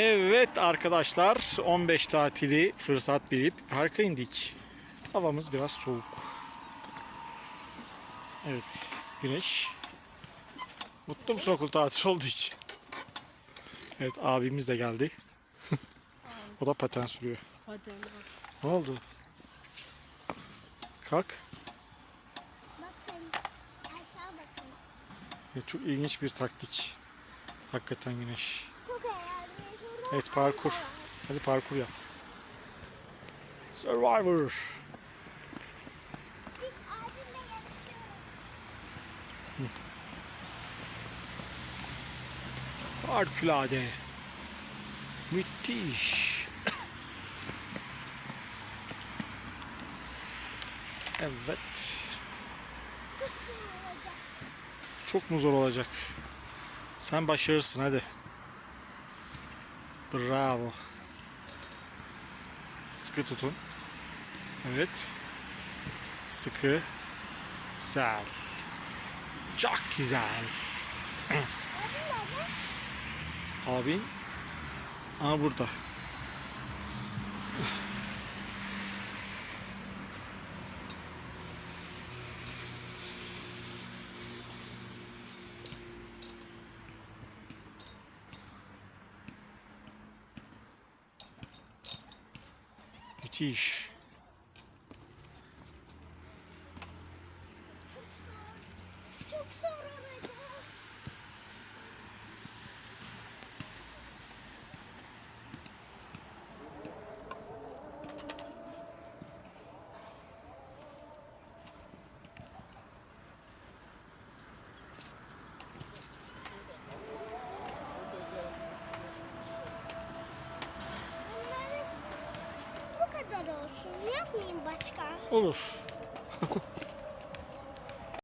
Evet arkadaşlar 15 tatili fırsat bilip parka indik. Havamız biraz soğuk. Evet güneş. Mutlu musun okul tatili olduğu için? Evet abimiz de geldi. o da paten sürüyor. Ne oldu? Kalk. Bakın. Aşağı bakın. Ya çok ilginç bir taktik. Hakikaten güneş. Evet parkur. Hadi parkur yap. Survivor. Harikulade. Müthiş. Evet. Çok mu zor olacak? Sen başarırsın hadi. Bravo. Sıkı tutun. Evet. Sıkı. Güzel. Çok güzel. Abin. Aa burada. Müthiş. Çok zor olacak. Bunları olsun. Yapmayayım başka. Olur.